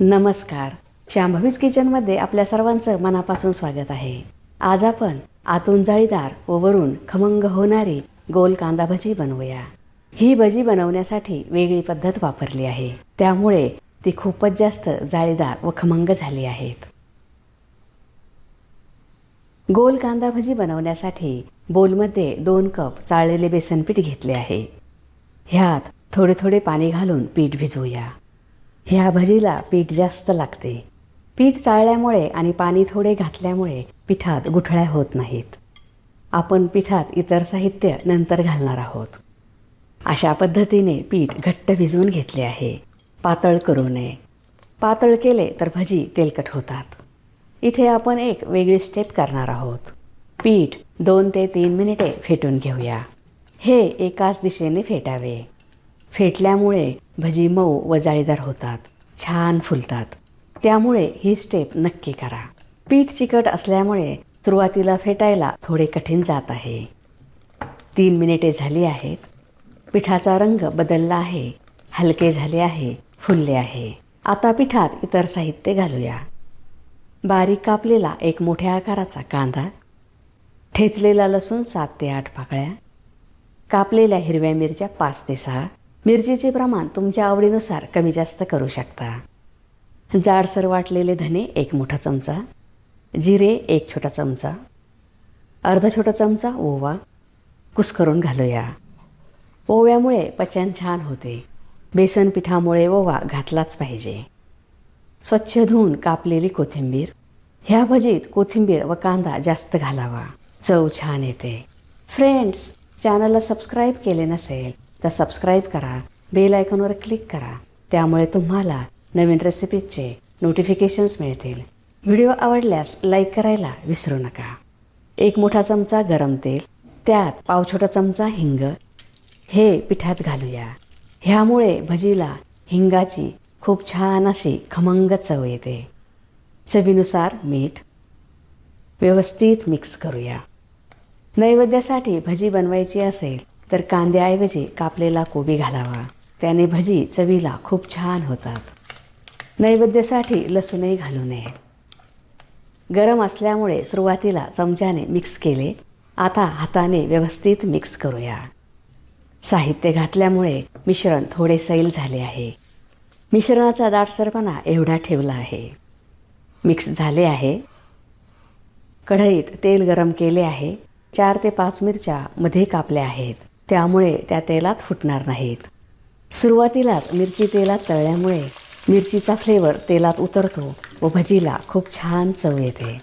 नमस्कार. शांभवीज किचनमध्ये आपल्या सर्वांचं मनापासून स्वागत आहे. आज आपण आतून जाळीदार व वरून खमंग होणारी गोल कांदा भजी बनवूया. ही भजी बनवण्यासाठी वेगळी पद्धत वापरली आहे. त्यामुळे ती खूपच जास्त जाळीदार व खमंग झाली आहेत. गोल कांदा भजी बनवण्यासाठी बोलमध्ये दोन कप चाळलेले बेसन पीठ घेतले आहे. ह्यात थोडे थोडे पाणी घालून पीठ भिजवूया. ह्या भजीला पीठ जास्त लागते. पीठ चाळल्यामुळे आणि पाणी थोडे घातल्यामुळे पिठात गुठळ्या होत नाहीत. आपण पिठात इतर साहित्य नंतर घालणार आहोत. अशा पद्धतीने पीठ घट्ट भिजवून घेतले आहे. पातळ करू नये. पातळ केले तर भजी तेलकट होतात. इथे आपण एक वेगळी स्टेप करणार आहोत. पीठ दोन ते तीन मिनिटे फेटून घेऊया. हे एकाच दिशेने फेटावे. फेटल्यामुळे भजी मऊ व जाळीदार होतात. छान फुलतात. त्यामुळे ही स्टेप नक्की करा. पीठ चिकट असल्यामुळे सुरुवातीला फेटायला थोडे कठीण जात आहे. तीन मिनिटे झाली आहेत. पिठाचा रंग बदलला आहे. हलके झाले आहे. फुलले आहे. आता पिठात इतर साहित्य घालूया. बारीक कापलेला एक मोठ्या आकाराचा कांदा ठेचलेला लसूण सात ते आठ पाकळ्या कापलेल्या हिरव्या मिरच्या पाच ते सहा मिरचीचे प्रमाण तुमच्या आवडीनुसार कमी जास्त करू शकता. जाडसर वाटलेले धने एक मोठा चमचा जिरे एक छोटा चमचा अर्धा छोटा चमचा ओवा कुस्करून घालूया. ओव्यामुळे पचन छान होते. बेसन पिठामुळे ओवा घातलाच पाहिजे. स्वच्छ धुवून कापलेली कोथिंबीर. ह्या भजीत कोथिंबीर व कांदा जास्त घालावा. चव छान येते. फ्रेंड्स चॅनलला सबस्क्राईब केले नसेल तर सबस्क्राईब करा बेल आयकॉनवर क्लिक करा. त्यामुळे तुम्हाला नवीन रेसिपीजचे नोटिफिकेशन्स मिळतील. व्हिडिओ आवडल्यास लाईक करायला विसरू नका. एक मोठा चमचा गरम तेल त्यात पाव छोटा चमचा हिंग. हे पिठात घालूया. ह्यामुळे भजीला हिंगाची खूप छान अशी खमंग चव येते. चवीनुसार मीठ व्यवस्थित मिक्स करूया. नैवेद्यासाठी भजी बनवायची असेल तर कांद्याऐवजी कापलेला कोबी घालावा. त्याने भजी चवीला खूप छान होतात. नैवेद्यासाठी लसूणही घालू नये. गरम असल्यामुळे सुरुवातीला चमच्याने मिक्स केले. आता हाताने व्यवस्थित मिक्स करूया. साहित्य घातल्यामुळे मिश्रण थोडे सैल झाले आहे. मिश्रणाचा दाटसरपणा एवढा ठेवला आहे. मिक्स झाले आहे. कढईत तेल गरम केले आहे. चार ते पाच मिरच्या मध्ये कापल्या आहेत. त्यामुळे त्या तेलात फुटणार नाहीत. सुरुवातीलाच मिरची तेलात तळल्यामुळे मिरचीचा फ्लेवर तेलात उतरतो व भजीला खूप छान चव येते.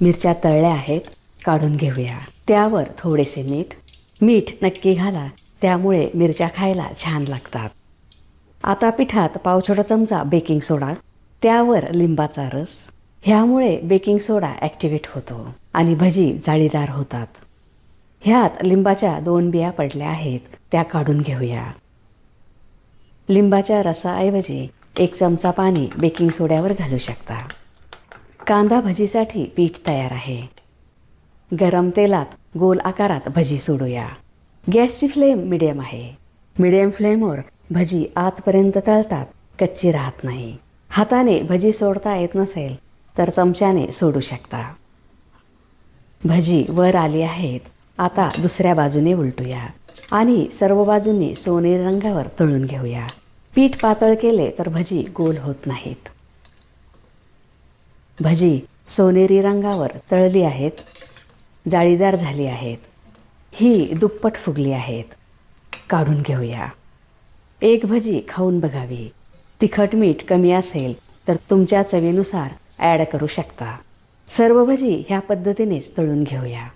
मिरच्या तळल्या आहेत काढून घेऊया. त्यावर थोडेसे मीठ. मीठ नक्की घाला त्यामुळे मिरच्या खायला छान लागतात. आता पिठात पाव छोटा चमचा बेकिंग सोडा. त्यावर लिंबाचा रस. ह्यामुळे बेकिंग सोडा ॲक्टिवेट होतो आणि भजी जाळीदार होतात. ह्यात लिंबाच्या दोन बिया पडल्या आहेत त्या काढून घेऊया. लिंबाच्या रसाऐवजी एक चमचा पाणी बेकिंग सोड्यावर घालू शकता. कांदा भजीसाठी पीठ तयार आहे. गरम तेलात गोल आकारात भजी सोडूया. गॅसची फ्लेम मिडियम आहे. मिडियम फ्लेमवर भजी आतपर्यंत तळतात कच्ची राहत नाही. हाताने भजी सोडता येत नसेल तर चमच्याने सोडू शकता. भजी वर आली आहेत आता दुसऱ्या बाजूने उलटूया. आणि सर्व बाजूंनी सोनेरी रंगावर तळून घेऊया. पीठ पातळ केले तर भजी गोल होत नाहीत. भजी सोनेरी रंगावर तळली आहेत जाळीदार झाली आहेत. ही दुप्पट फुगली आहेत. काढून घेऊया. एक भजी खाऊन बघावी. तिखट मीठ कमी असेल तर तुमच्या चवीनुसार ॲड करू शकता. सर्व भजी ह्या पद्धतीनेच तळून घेऊया.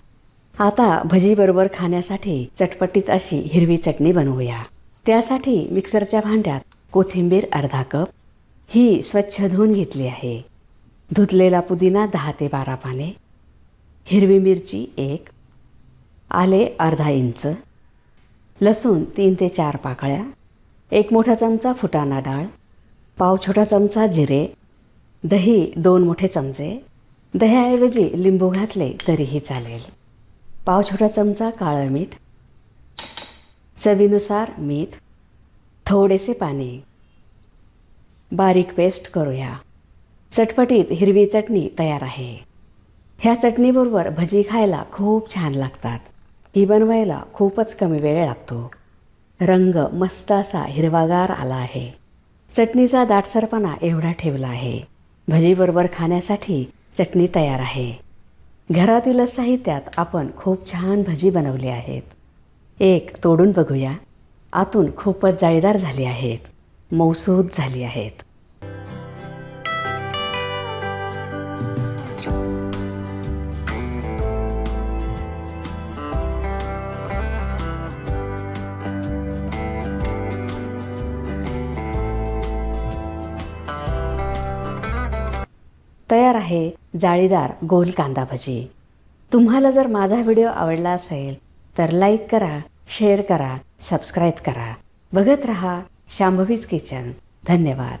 आता भजीबरोबर खाण्यासाठी चटपटीत अशी हिरवी चटणी बनवूया. त्यासाठी मिक्सरच्या भांड्यात कोथिंबीर अर्धा कप ही स्वच्छ धुवून घेतली आहे. धुतलेला पुदिना दहा ते बारा पाने हिरवी मिरची एक आले अर्धा इंच लसूण तीन ते चार पाकळ्या एक मोठा चमचा फुटाणा डाळ पाव छोटा चमचा जिरे दही दोन मोठे चमचे दह्याऐवजी लिंबू घातले तरीही चालेल. पाव छोटा चमचा काळं मीठ चवीनुसार मीठ थोडेसे पाणी. बारीक पेस्ट करूया. चटपटीत हिरवी चटणी तयार आहे. ह्या चटणीबरोबर भजी खायला खूप छान लागतात. ही बनवायला खूपच कमी वेळ लागतो. रंग मस्त असा हिरवागार आला आहे. चटणीचा दाटसरपणा एवढा ठेवला आहे. भजीबरोबर खाण्यासाठी चटणी तयार आहे. घरातील साहित्यात आपण खूप छान भजी बनवली आहेत. एक तोडून बघूया. आतून खूपच जाळीदार झाली आहेत. मौसूद झाली आहेत. तयार आहे जाळीदार गोल कांदा भजी. तुम्हाला जर माझा व्हिडिओ आवडला असेल तर लाईक करा शेअर करा सबस्क्राईब करा. बघत रहा शांभवीज किचन. धन्यवाद.